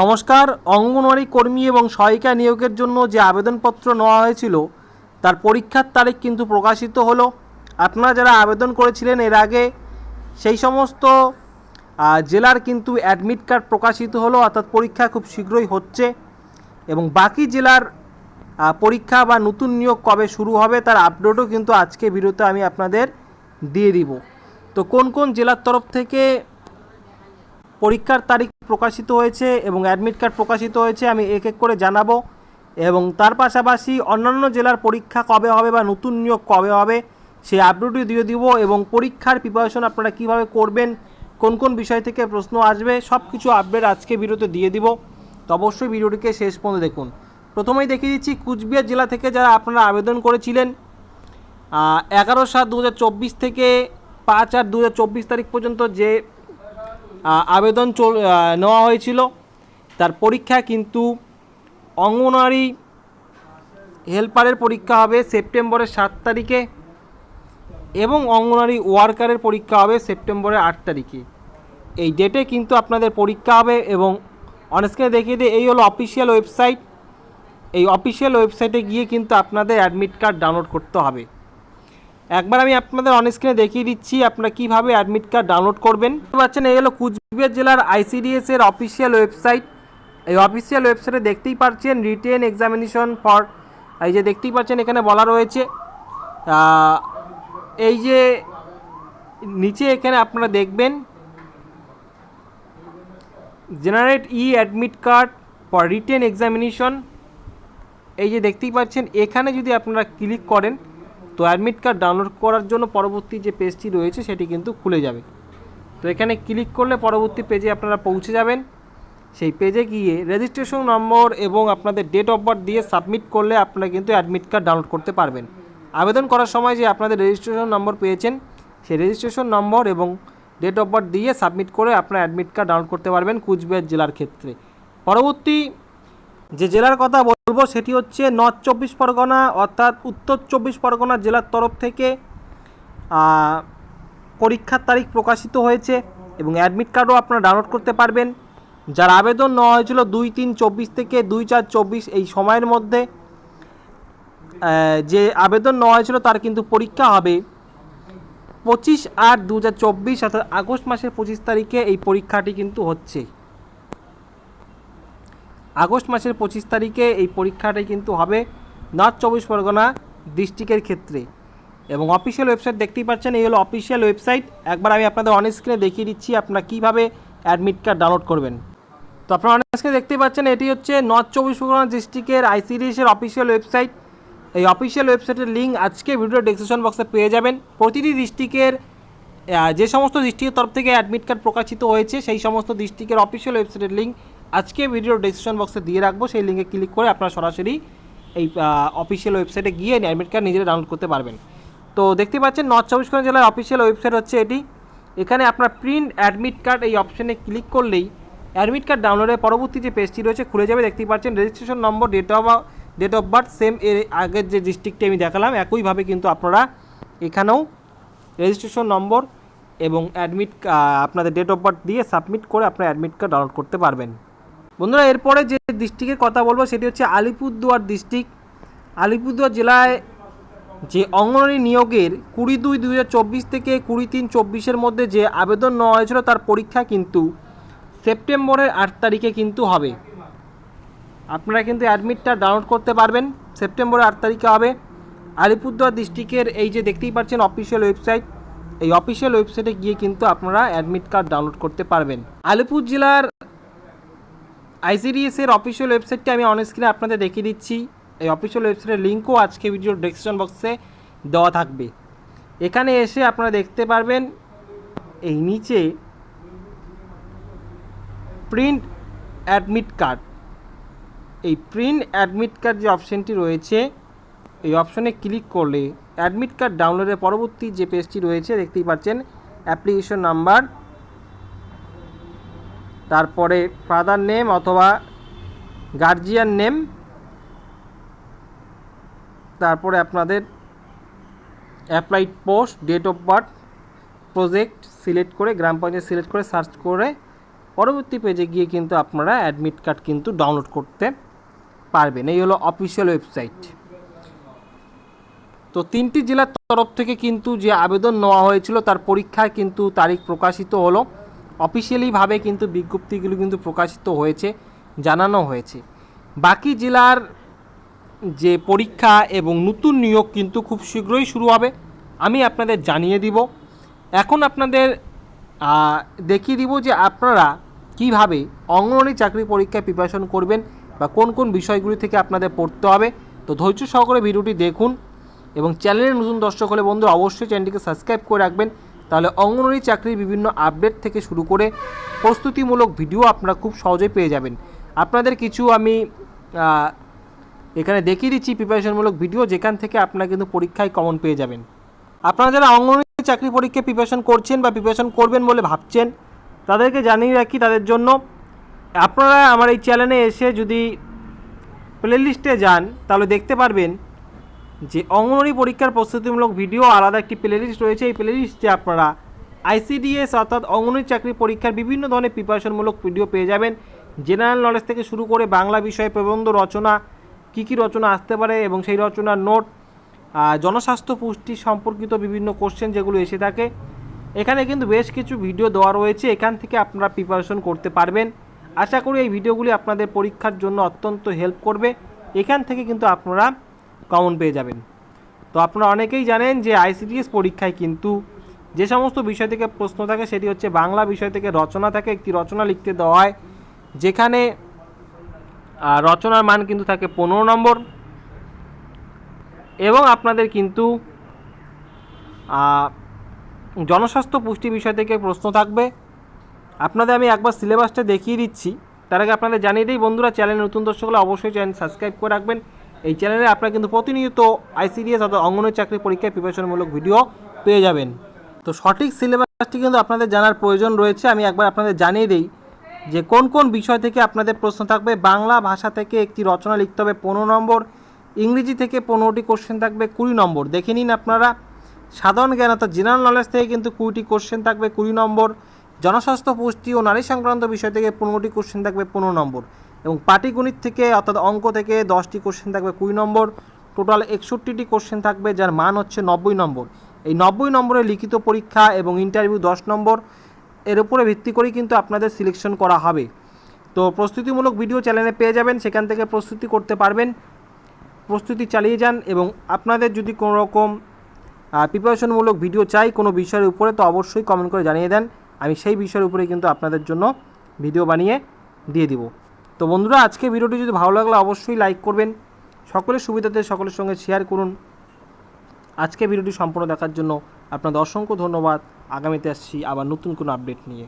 নমস্কার, অঙ্গনওয়াড়ি কর্মী এবং সহায়িকা নিয়োগের জন্য যে আবেদনপত্র নেওয়া হয়েছিল, তার পরীক্ষার তারিখ কিন্তু প্রকাশিত হলো। আপনারা যারা আবেদন করেছিলেন এর আগে, সেই সমস্ত জেলার কিন্তু অ্যাডমিট কার্ড প্রকাশিত হলো, অর্থাৎ পরীক্ষা খুব শীঘ্রই হচ্ছে এবং বাকি জেলার পরীক্ষা বা নতুন নিয়োগ কবে শুরু হবে তার আপডেটও কিন্তু আজকে ভিডিওতে আমি আপনাদের দিয়ে দিব। তো কোন কোন জেলার তরফ থেকে পরীক্ষার তারিখ প্রকাশিত হয়েছে এবং অ্যাডমিট কার্ড প্রকাশিত হয়েছে, আমি এক এক করে জানাব। এবং তার পাশাপাশি অন্যান্য জেলার পরীক্ষা কবে হবে বা নতুন নিয়োগ কবে হবে, সেই আপডেটও দিয়ে দিব এবং পরীক্ষার প্রিপারেশন আপনারা কীভাবে করবেন, কোন কোন বিষয় থেকে প্রশ্ন আসবে সব কিছু আপডেট আজকে ভিডিওতে দিয়ে দিব। তো অবশ্যই ভিডিওটিকে শেষ পর্যন্ত দেখুন। প্রথমেই দেখিয়ে দিচ্ছি, কুচবিহার জেলা থেকে যারা আপনারা আবেদন করেছিলেন এগারো সাত দু থেকে পাঁচ আট দু তারিখ পর্যন্ত যে আবেদন চল নেওয়া হয়েছিল। তার পরীক্ষা কিন্তু অঙ্গনওয়াড়ি হেল্পারের পরীক্ষা হবে সেপ্টেম্বরের সাত তারিখে এবং অঙ্গনওয়াড়ি ওয়ার্কারের পরীক্ষা হবে সেপ্টেম্বরের আট তারিখে। এই ডেটে কিন্তু আপনাদের পরীক্ষা হবে এবং অনস্ক্রিনে দেখিয়ে দিয়ে এই হলো অফিসিয়াল ওয়েবসাইট এই অফিসিয়াল ওয়েবসাইটে গিয়ে কিন্তু আপনাদের অ্যাডমিট কার্ড ডাউনলোড করতে হবে। একবার আমি আপনাদের অনস্ক্রিনে দেখিয়ে দিচ্ছি আপনারা কীভাবে অ্যাডমিট কার্ড ডাউনলোড করবেন। পাচ্ছেন, এই হলো কুচবিহার জেলার আইসিডিএস এর অফিসিয়াল ওয়েবসাইট এই অফিসিয়াল ওয়েবসাইটে দেখতেই পাচ্ছেন রিটেন এক্সামিনেশন ফর এই যে দেখতেই পাচ্ছেন, এখানে বলা রয়েছে। এই যে নিচে এখানে আপনারা দেখবেন generate E admit card for written examination এই যে দেখতেই পাচ্ছেন, এখানে যদি আপনারা ক্লিক করেন তো অ্যাডমিট কার্ড ডাউনলোড করার জন্য পরবর্তী যে পেজটি রয়েছে সেটি কিন্তু খুলে যাবে। তো এখানে ক্লিক করলে পরবর্তী পেজে আপনারা পৌঁছে যাবেন। সেই পেজে গিয়ে রেজিস্ট্রেশন নম্বর এবং আপনাদের ডেট অফ বার্থ দিয়ে সাবমিট করলে আপনারা কিন্তু অ্যাডমিট কার্ড ডাউনলোড করতে পারবেন। আবেদন করার সময় যে আপনাদের রেজিস্ট্রেশন নম্বর পেয়েছেন, সেই রেজিস্ট্রেশন নম্বর এবং ডেট অফ বার্থ দিয়ে সাবমিট করে আপনারা অ্যাডমিট কার্ড ডাউনলোড করতে পারবেন কুচবিহার জেলার ক্ষেত্রে। পরবর্তী যে জেলার কথা বলব সেটি হচ্ছে নর্থ চব্বিশ পরগনা, অর্থাৎ উত্তর চব্বিশ পরগনা জেলার তরফ থেকে পরীক্ষার তারিখ প্রকাশিত হয়েছে এবং অ্যাডমিট কার্ডও আপনারা ডাউনলোড করতে পারবেন। যার আবেদন নেওয়া হয়েছিল দুই তিন চব্বিশ থেকে দুই চার চব্বিশ এই সময়ের মধ্যে। যে আবেদন নেওয়া হয়েছিল তার কিন্তু পরীক্ষা হবে পঁচিশ আট দু হাজার চব্বিশ, অর্থাৎ আগস্ট মাসের পঁচিশ তারিখে এই পরীক্ষাটি কিন্তু হচ্ছে। আগস্ট মাসের পঁচিশ তারিখে এই পরীক্ষাটি কিন্তু হবে নর্থ চব্বিশ পরগনা ডিস্ট্রিক্টের ক্ষেত্রে। এবং অফিসিয়াল ওয়েবসাইট দেখতেই পাচ্ছেন, এই হলো অফিসিয়াল ওয়েবসাইট একবার আমি আপনাদের অন স্ক্রিনে দেখিয়ে দিচ্ছি আপনারা কীভাবে অ্যাডমিট কার্ড ডাউনলোড করবেন। তো আপনারা অন স্ক্রিনে দেখতেই পাচ্ছেন, এটি হচ্ছে নর্থ চব্বিশ পরগনা ডিস্ট্রিক্টের আইসিডিএসের অফিসিয়াল ওয়েবসাইট এই অফিসিয়াল ওয়েবসাইটের লিঙ্ক আজকে ভিডিও ডেসক্রিপশন বক্সে পেয়ে যাবেন। প্রতিটি ডিস্ট্রিক্টের যে সমস্ত ডিস্ট্রিক্টের তরফ থেকে অ্যাডমিট কার্ড প্রকাশিত হয়েছে, সেই সমস্ত ডিস্ট্রিক্টের অফিসিয়াল ওয়েবসাইটের লিঙ্ক আজকে ভিডিও ডেসক্রিপশন বক্সে দিয়ে রাখব, সেই লিঙ্কে ক্লিক করে আপনারা সরাসরি এই অফিসিয়াল ওয়েবসাইটে গিয়ে অ্যাডমিট কার্ড নিজেরা ডাউনলোড করতে পারবেন। তো দেখতে পাচ্ছেন নর্থ চব্বিশ পরগনা জেলার অফিসিয়াল ওয়েবসাইট হচ্ছে এটি। এখানে আপনার প্রিন্ট অ্যাডমিট কার্ড এই অপশনে ক্লিক করলেই অ্যাডমিট কার্ড ডাউনলোডের পরবর্তী যে পেজটি রয়েছে, খুলে যাবে, দেখতেই পাচ্ছেন registration number date of date of birth same এর আগের যে ডিস্ট্রিক্টে আমি দেখালাম, একইভাবে কিন্তু আপনারা এখানেও রেজিস্ট্রেশন নম্বর এবং অ্যাডমিট আপনাদের ডেট অফ বার্থ দিয়ে সাবমিট করে আপনার অ্যাডমিট কার্ড ডাউনলোড করতে পারবেন। বন্ধুরা, এরপরে যে ডিস্ট্রিক্টের কথা বলব সেটি হচ্ছে আলিপুরদুয়ার ডিস্ট্রিক্ট আলিপুরদুয়ার জেলায় যে অঙ্গনওয়াড়ি নিয়োগের কুড়ি দুই দুই থেকে কুড়ি তিন চব্বিশের মধ্যে যে আবেদন নেওয়া হয়েছিল, তার পরীক্ষা কিন্তু সেপ্টেম্বরের আট তারিখে কিন্তু হবে। আপনারা কিন্তু অ্যাডমিটটা ডাউনলোড করতে পারবেন, সেপ্টেম্বরের আট তারিখে হবে। আলিপুরদুয়ার ডিস্ট্রিক্টের এই যে দেখতেই পাচ্ছেন অফিসিয়াল ওয়েবসাইট এই অফিসিয়াল ওয়েবসাইটে গিয়ে কিন্তু আপনারা অ্যাডমিট কার্ড ডাউনলোড করতে পারবেন। আলিপুর জেলার আইসিডিএস এর অফিসিয়াল ওয়েবসাইটটি আমি অন স্ক্রিনে আপনাদের দেখিয়ে দিচ্ছি। এই অফিসিয়াল ওয়েবসাইটের লিঙ্কও আজকে ভিডিওর ডেসক্রিপশন বক্সে দেওয়া থাকবে। এখানে এসে আপনারা দেখতে পারবেন, এই নিচে প্রিন্ট অ্যাডমিট কার্ড এই প্রিন্ট অ্যাডমিট কার্ড যে অপশানটি রয়েছে, এই অপশনে ক্লিক করলে অ্যাডমিট কার্ড ডাউনলোডের পরবর্তী যে পেজটি রয়েছে, দেখতেই পাচ্ছেন অ্যাপ্লিকেশন নাম্বার তারপরে ফাদার নেম অথবা গার্জিয়ান নেম তারপরে আপনাদের applied post date of birth project select করে, গ্রাম পঞ্চায়েত সিলেক্ট করে সার্চ করে পরবর্তী পেজে গিয়ে কিন্তু আপনারা অ্যাডমিট কার্ড কিন্তু ডাউনলোড করতে পারবেন। এই হলো অফিসিয়াল ওয়েবসাইট তো তিনটি জেলার তরফ থেকে কিন্তু যে আবেদন নেওয়া হয়েছিল, তার পরীক্ষার কিন্তু তারিখ প্রকাশিত হলো। অফিসিয়ালিভাবে কিন্তু বিজ্ঞপ্তিগুলো কিন্তু প্রকাশিত হয়েছে, জানানো হয়েছে। বাকি জেলার যে পরীক্ষা এবং নতুন নিয়োগ কিন্তু খুব শীঘ্রই শুরু হবে, আমি আপনাদের জানিয়ে দিব। এখন আপনাদের দেখিয়ে দিব যে আপনারা কীভাবে অঙ্গনওয়াড়ি চাকরি পরীক্ষায় প্রিপারেশন করবেন বা কোন কোন বিষয়গুলি থেকে আপনাদের পড়তে হবে। তো ধৈর্য সহকারে ভিডিওটি দেখুন এবং চ্যানেলের নতুন দর্শক হলে বন্ধু অবশ্যই চ্যানেলটিকে সাবস্ক্রাইব করে রাখবেন। তাহলে অঙ্গনওয়াড়ি চাকরির বিভিন্ন আপডেট থেকে শুরু করে প্রস্তুতিমূলক ভিডিও আপনারা খুব সহজেই পেয়ে যাবেন। আপনাদের কিছু আমি এখানে দেখিয়ে দিচ্ছি প্রিপারেশনমূলক ভিডিও যেখান থেকে আপনারা কিন্তু পরীক্ষায় কমন পেয়ে যাবেন। আপনারা যারা অঙ্গনওয়াড়ি চাকরি পরীক্ষায় প্রিপারেশন করছেন বা প্রিপারেশন করবেন বলে ভাবছেন, তাদেরকে জানিয়ে রাখি তাদের জন্য, আপনারা আমার এই চ্যানেলে এসে যদি প্লেলিস্টে যান, তাহলে দেখতে পারবেন যে অঙ্গনওয়াড়ি পরীক্ষার প্রস্তুতিমূলক ভিডিও আলাদা একটি প্লেলিস্ট রয়েছে। এই প্লেলিস্টে আপনারা আইসিডিএস অর্থাৎ অঙ্গনওয়াড়ি চাকরি পরীক্ষার বিভিন্ন ধরনের প্রিপারেশনমূলক ভিডিও পেয়ে যাবেন। জেনারেল নলেজ থেকে শুরু করে বাংলা বিষয়ে প্রবন্ধ রচনা, কী কী রচনা আসতে পারে এবং সেই রচনার নোট জনস্বাস্থ্য পুষ্টি সম্পর্কিত বিভিন্ন কোশ্চেন যেগুলো এসে থাকে। এখানে কিন্তু বেশ কিছু ভিডিও দেওয়া রয়েছে। এখান থেকে আপনারা প্রিপারেশন করতে পারবেন। আশা করি এই ভিডিওগুলি আপনাদের পরীক্ষার জন্য অত্যন্ত হেল্প করবে। এখান থেকে কিন্তু আপনারা কমন পেয়ে যাবেন। তো আপনারা অনেকেই জানেন যে আইসিডিএস পরীক্ষায় কিন্তু যে সমস্ত বিষয় থেকে প্রশ্ন থাকে সেটি হচ্ছে বাংলা বিষয় থেকে রচনা থাকে, একটি রচনা লিখতে দেওয়া হয়, যেখানে রচনার মান কিন্তু থাকে পনেরো নম্বর। এবং আপনাদের কিন্তু জনস্বাস্থ্য পুষ্টি বিষয় থেকে প্রশ্ন থাকবে। আপনাদের আমি একবার সিলেবাসটা দেখিয়ে দিচ্ছি। তার আগে আপনাদের জানিয়ে দিই, বন্ধুরা চ্যানেল নতুন দর্শক হলে অবশ্যই চ্যানেল সাবস্ক্রাইব করে রাখবেন। এই চ্যানেলে আপনারা কিন্তু প্রতিনিয়ত আইসিডিএস অথবা অঙ্গনের চাকরি পরীক্ষায় প্রিপারেশনমূলক ভিডিও পেয়ে যাবেন। তো সঠিক সিলেবাসটি কিন্তু আপনাদের জানার প্রয়োজন রয়েছে। আমি একবার আপনাদের জানিয়ে দিই যে কোন কোন বিষয় থেকে আপনাদের প্রশ্ন থাকবে। বাংলা ভাষা থেকে একটি রচনা লিখতে হবে পনেরো নম্বর, ইংরেজি থেকে পনেরোটি কোশ্চেন থাকবে কুড়ি নম্বর। দেখে নিন আপনারা। সাধারণ জ্ঞান অর্থাৎ জেনারেল নলেজ থেকে কিন্তু কুড়িটি কোশ্চেন থাকবে কুড়ি নম্বর। জনস্বাস্থ্য, পুষ্টি ও নারী সংক্রান্ত বিষয় থেকে পনেরোটি কোশ্চেন থাকবে পনেরো নম্বর এবং পাটিগণিত থেকে অর্থাৎ অঙ্ক থেকে দশটি কোশ্চেন থাকবে কুড়ি নম্বর। টোটাল একষট্টিটি কোশ্চেন থাকবে যার মান হচ্ছে নব্বই নম্বর। এই নব্বই নম্বরের লিখিত পরীক্ষা এবং ইন্টারভিউ দশ নম্বর। এর উপরে ভিত্তি করেই কিন্তু আপনাদের সিলেকশন করা হবে। তো প্রস্তুতিমূলক ভিডিও চ্যানেলে পেয়ে যাবেন, সেখান থেকে প্রস্তুতি করতে পারবেন। প্রস্তুতি চালিয়ে যান এবং আপনাদের যদি কোনো রকম প্রিপারেশনমূলক ভিডিও চাই কোনো বিষয়ের উপরে, তো অবশ্যই কমেন্ট করে জানিয়ে দেন। আমি সেই বিষয়ের উপরে কিন্তু আপনাদের জন্য ভিডিও বানিয়ে দিয়ে দিব। তো বন্ধুরা, আজকে ভিডিওটি যদি ভালো লাগলে, অবশ্যই লাইক করবেন। সকলের সুবিধাতে সকলের সঙ্গে শেয়ার করুন। আজকে ভিডিওটি সম্পূর্ণ দেখার জন্য আপনাদের অসংখ্য ধন্যবাদ। আগামীতে আসছি আবার নতুন কোনো আপডেট নিয়ে।